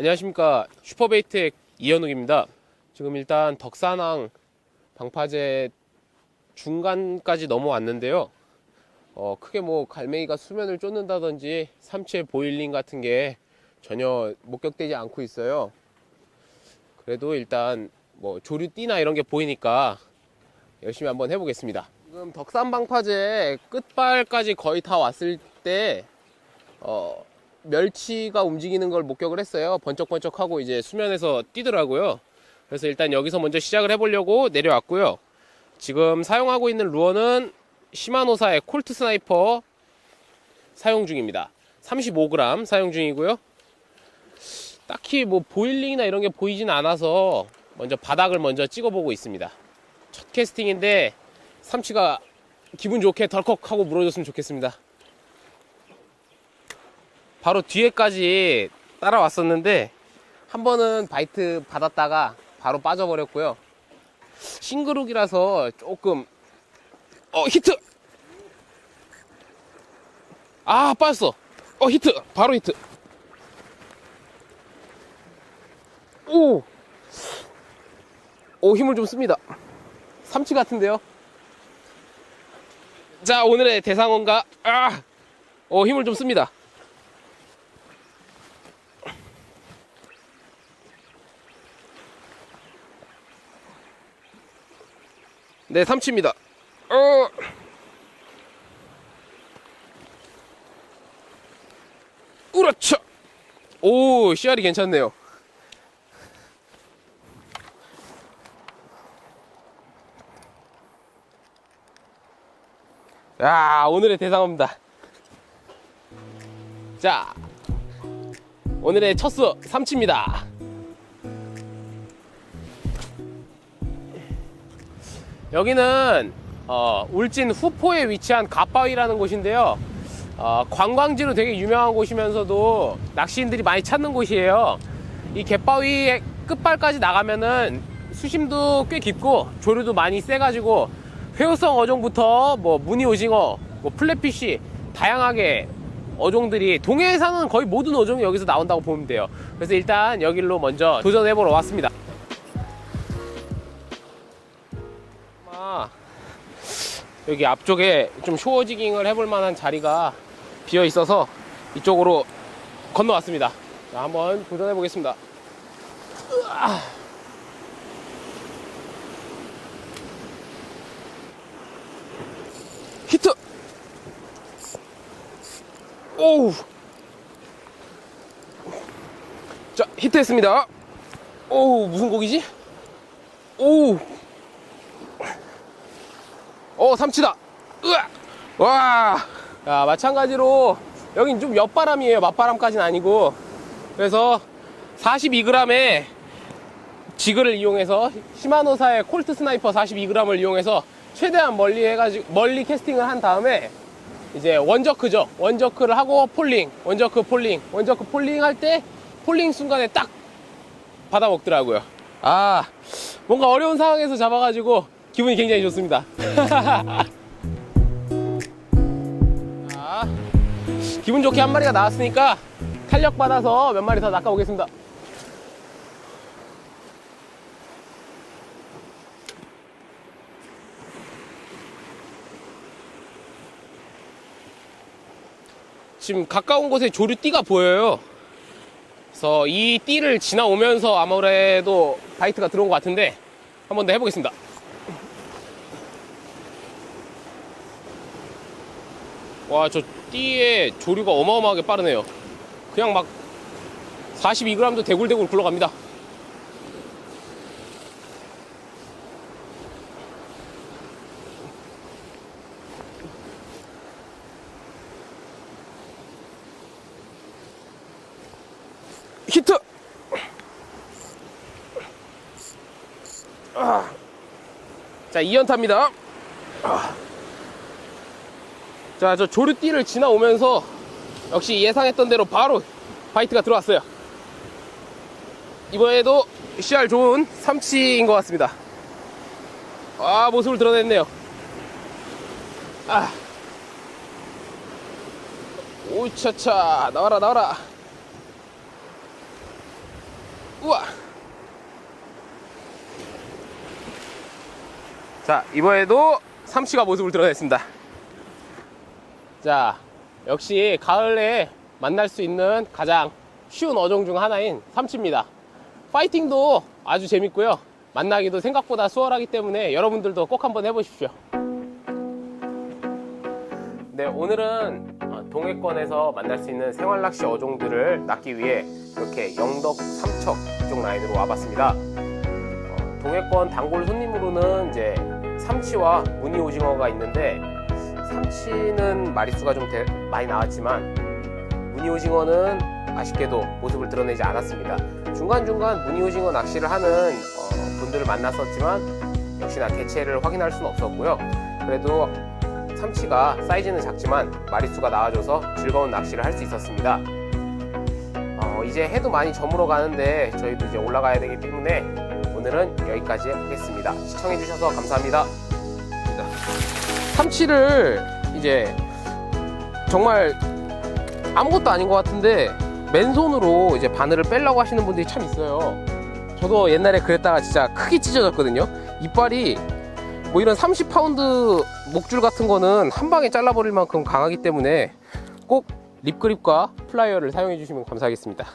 안녕하십니까 슈퍼베이트의 이현욱입니다. 지금 일단 덕산항 방파제 중간까지 넘어왔는데요. 어, 크게 뭐 갈매기가 수면을 쫓는다든지 삼치의 보일링 같은 게 전혀 목격되지 않고 있어요. 그래도 일단 뭐 조류띠나 이런 게 보이니까 열심히 한번 해보겠습니다. 지금 덕산 방파제 끝발까지 거의 다 왔을 때 어, 멸치가 움직이는 걸 목격을 했어요. 번쩍번쩍하고 이제 수면에서 뛰더라고요. 그래서 일단 여기서 먼저 시작을 해보려고 내려왔고요. 지금 사용하고 있는 루어는 시마노사의 콜트 스나이퍼 사용 중입니다. 35g 사용 중이고요. 딱히 뭐 보일링이나 이런 게 보이진 않아서 먼저 바닥을 먼저 찍어보고 있습니다. 첫 캐스팅인데 삼치가 기분 좋게 덜컥 하고 물어줬으면 좋겠습니다. 바로 뒤에까지 따라왔었는데 한 번은 바이트 받았다가 바로 빠져버렸고요. 싱그룩이라서 조금 어 히트! 아 빠졌어. 어 히트! 바로 히트! 오! 오 힘을 좀 씁니다. 삼치 같은데요? 자 오늘의 대상어인가 아! 오 힘을 좀 씁니다 네 삼치입니다. 어. 우라차 오 씨알이 괜찮네요. 야 오늘의 대상어입니다. 자 오늘의 첫 수 삼치입니다 여기는 어, 울진 후포에 위치한 갓바위라는 곳인데요. 어, 관광지로 되게 유명한 곳이면서도 낚시인들이 많이 찾는 곳이에요. 이 갯바위의 끝발까지 나가면은 수심도 꽤 깊고 조류도 많이 세가지고 회오성 어종부터 뭐 무늬 오징어, 뭐 플랫피쉬 다양하게 어종들이 동해에 사는 거의 모든 어종이 여기서 나온다고 보면 돼요. 그래서 일단 여기로 먼저 도전해보러 왔습니다. 여기 앞쪽에 좀 쇼어지깅을 해볼 만한 자리가 비어 있어서 이쪽으로 건너왔습니다. 자, 한번 도전해 보겠습니다. 히트! 오우! 자, 히트했습니다. 오우, 무슨 고기지? 오우! 어 삼치다. 으아! 와! 야, 마찬가지로 여긴 좀 옆바람이에요. 맞바람까지는 아니고. 그래서 42g의 지그를 이용해서 시마노사의 콜트 스나이퍼 42g을 이용해서 최대한 멀리 해가지고 멀리 캐스팅을 한 다음에 이제 원저크죠. 원저크를 하고 폴링 원저크 폴링 원저크 폴링 할 때 폴링 순간에 딱 받아 먹더라고요. 아 뭔가 어려운 상황에서 잡아가지고 기분이 굉장히 좋습니다. 자, 기분 좋게 한 마리가 나왔으니까 탄력 받아서 몇 마리 더 낚아 오겠습니다. 지금 가까운 곳에 조류띠가 보여요. 그래서 이 띠를 지나오면서 아무래도 바이트가 들어온 것 같은데 한 번 더 해보겠습니다. 와, 저 띠의 조류가 어마어마하게 빠르네요. 그냥 막 42g도 대굴대굴 굴러갑니다. 히트! 아. 자, 2연타입니다. 자, 저 조류띠를 지나오면서 역시 예상했던 대로 바로 바이트가 들어왔어요. 이번에도 CR 좋은 삼치인 것 같습니다. 아, 모습을 드러냈네요. 아. 오차차, 나와라, 나와라. 우와. 자, 이번에도 삼치가 모습을 드러냈습니다. 자, 역시 가을에 만날 수 있는 가장 쉬운 어종 중 하나인 삼치입니다. 파이팅도 아주 재밌고요. 만나기도 생각보다 수월하기 때문에 여러분들도 꼭 한번 해보십시오. 네, 오늘은 어, 동해권에서 만날 수 있는 생활 낚시 어종들을 낚기 위해 이렇게 영덕, 삼척 이쪽 라인으로 와봤습니다. 어, 동해권 단골 손님으로는 이제 삼치와 무늬 오징어가 있는데 삼치는 마리수가 좀 대- 많이 나왔지만 무늬 오징어는 아쉽게도 모습을 드러내지 않았습니다. 중간중간 무늬 오징어 낚시를 하는 어, 분들을 만났었지만 역시나 개체를 확인할 수는 없었고요. 그래도 삼치가 사이즈는 작지만 마리수가 나와줘서 즐거운 낚시를 할 수 있었습니다. 어, 이제 해도 많이 저물어 가는데 저희도 이제 올라가야 되기 때문에 오늘은 여기까지 하겠습니다. 시청해주셔서 감사합니다. 삼치를 이제 정말 아무것도 아닌 것 같은데 맨손으로 이제 바늘을 빼려고 하시는 분들이 참 있어요. 저도 옛날에 그랬다가 진짜 크게 찢어졌거든요. 이빨이 뭐 이런 30파운드 목줄 같은 거는 한 방에 잘라버릴 만큼 강하기 때문에 꼭 립그립과 플라이어를 사용해 주시면 감사하겠습니다.